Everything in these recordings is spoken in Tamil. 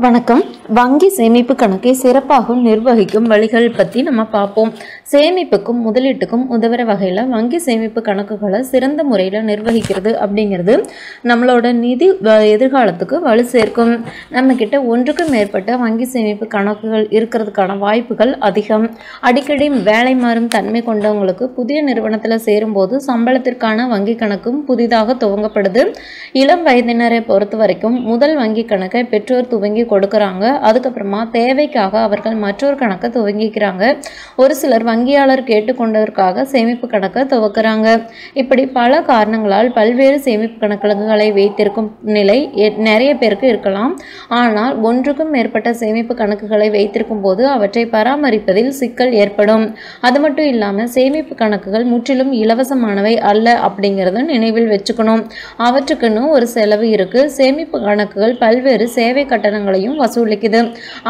வணக்கம். வங்கி சேமிப்பு கணக்கை சிறப்பாக நிர்வகிக்கும் வழிகள் பற்றி நம்ம பார்ப்போம். சேமிப்புக்கும் முதலீட்டுக்கும் உதவுற வகையில் வங்கி சேமிப்பு கணக்குகளை சிறந்த முறையில் நிர்வகிக்கிறது அப்படிங்கிறது நம்மளோட நிதி வ- எதிர்காலத்துக்கு வலு சேர்க்கும். நம்மக்கிட்ட ஒன்றுக்கும் மேற்பட்ட வங்கி சேமிப்பு கணக்குகள் இருக்கிறதுக்கான வாய்ப்புகள் அதிகம். அடிக்கடி வேலை மாறும் தன்மை கொண்டவங்களுக்கு புதிய நிறுவனத்தில் சேரும்போது சம்பளத்திற்கான வங்கி கணக்கும் புதிதாக துவங்கப்படுது. இளம் வயதினரை பொறுத்த வரைக்கும் முதல் வங்கி கணக்கை பெற்றோர் துவங்கி கொடுக்கறாங்க. அதுக்கப்புறமா தேவைக்காக அவர்கள் மற்றொரு கணக்கை துவங்கிக்கிறாங்க. ஒரு சிலர் வங்கியாளர் கேட்டுக்கொண்டதற்காக சேமிப்பு கணக்கை துவக்கிறாங்க. இப்படி பல காரணங்களால் பல்வேறு சேமிப்பு கணக்குகளை வைத்திருக்கும் நிலை நிறைய பேருக்கு இருக்கலாம். ஆனால் ஒன்றுக்கும் மேற்பட்ட சேமிப்பு கணக்குகளை வைத்திருக்கும் போது அவற்றை பராமரிப்பதில் சிக்கல் ஏற்படும். அது மட்டும் இல்லாமல் சேமிப்பு கணக்குகள் முற்றிலும் இலவசமானவை அல்ல அப்படிங்கிறத நினைவில் வச்சுக்கணும். அவற்றுக்குன்னு ஒரு செலவு இருக்கு. சேமிப்பு கணக்குகள் பல்வேறு சேவை கட்டணங்களை பணங்களையும் வசூலிக்குது.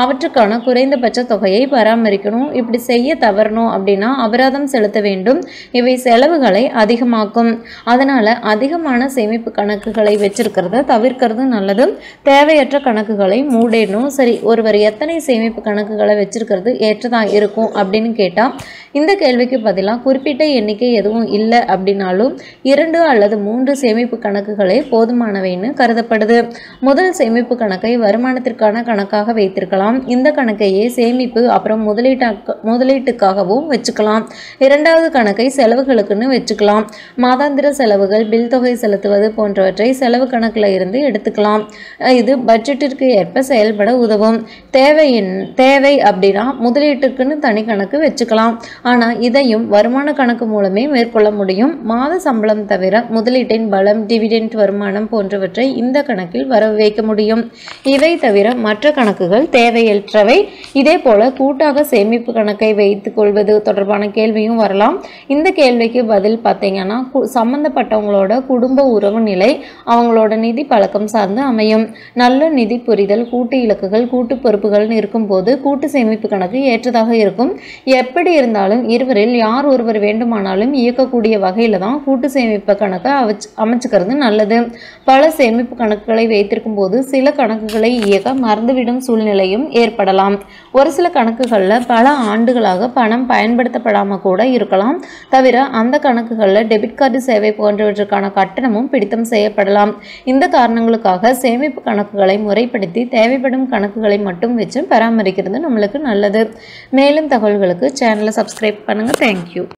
அவற்றுக்கான குறைந்தபட்ச தொகையை பராமரிக்கணும். இப்படி செய்ய தவறணும் அப்படின்னா அபராதம் செலுத்த வேண்டும். இவை செலவுகளை அதிகமாக்கும். அதனால அதிகமான சேமிப்பு கணக்குகளை வச்சிருக்கிறத தவிர்க்கிறது நல்லது. தேவையற்ற கணக்குகளை மூடிடணும் சரி ஒருவர் எத்தனை சேமிப்பு கணக்குகளை வச்சிருக்கிறது ஏற்றதா இருக்கும் அப்படின்னு கேட்டால் இந்த கேள்விக்கு பதிலாக குறிப்பிட்ட எண்ணிக்கை எதுவும் இல்லை அப்படின்னாலும் இரண்டு அல்லது மூன்று சேமிப்பு கணக்குகளே போதுமானவைன்னு கருதப்படுது. முதல் சேமிப்பு கணக்கை வருமானத்திற்கு வருமானத்திற்கான கணக்காக வைத்திருக்கலாம். இந்த கணக்கையே சேமிப்பு அப்புறம் முதலீட்டாக்க முதலீட்டுக்காகவும் வச்சுக்கலாம். இரண்டாவது கணக்கை செலவுகளுக்குன்னு வச்சுக்கலாம். மாதாந்திர செலவுகள் பில் தொகை செலுத்துவது போன்றவற்றை செலவு கணக்கில் இருந்து எடுத்துக்கலாம். இது பட்ஜெட்டிற்கு ஏற்ப செயல்பட உதவும். தேவை என்- தேவை அப்படின்னா முதலீட்டுக்குன்னு தனி கணக்கு வச்சுக்கலாம். ஆனால் இதையும் வருமான கணக்கு மூலமே மேற்கொள்ள முடியும். மாத சம்பளம் தவிர முதலீட்டின் பலம் டிவிடெண்ட் வருமானம் போன்றவற்றை இந்த கணக்கில் வர வைக்க முடியும். இவை தவிர மற்ற கணக்குகள் தேவையற்றவை. இதே போல கூட்டாக சேமிப்பு கணக்கை வைத்துக் கொள்வது தொடர்பான கேள்வியும் வரலாம். இந்த கேள்விக்கு பதில் பார்த்தீங்கன்னா கு- சம்பந்தப்பட்டவங்களோட குடும்ப உறவு நிலை அவங்களோட நிதி பழக்கம் சார்ந்து அமையும். நல்ல நிதி புரிதல் கூட்டு இலக்குகள் கூட்டு பொறுப்புகள்னு இருக்கும்போது கூட்டு சேமிப்பு கணக்கு ஏற்றதாக இருக்கும். எப்படி இருந்தாலும் இருவரில் யார் ஒருவர் வேண்டுமானாலும் இயக்கக்கூடிய வகையில் தான் கூட்டு சேமிப்பு கணக்கை அமைச்சுக்கிறது நல்லது. பல சேமிப்பு கணக்குகளை வைத்திருக்கும் போது சில கணக்குகளை இயக்க மறந்துவிடும் சூழ்நிலையும் ஏற்படலாம். ஒரு சில கணக்குகளில் பல ஆண்டுகளாக பணம் பயன்படுத்தப்படாமல் கூட இருக்கலாம். தவிர அந்த கணக்குகளில் டெபிட் கார்டு சேவை போன்றவற்றுக்கான கட்டணமும் பிடித்தம் செய்யப்படலாம். இந்த காரணங்களுக்காக சேமிப்பு கணக்குகளை முறைப்படுத்தி தேவைப்படும் கணக்குகளை மட்டும் வச்சு பராமரிக்கிறது நம்மளுக்கு நல்லது. மேலும் தகவல்களுக்கு சேனலை சப்ஸ்கிரைப் பண்ணுங்கள் தேங்க்யூ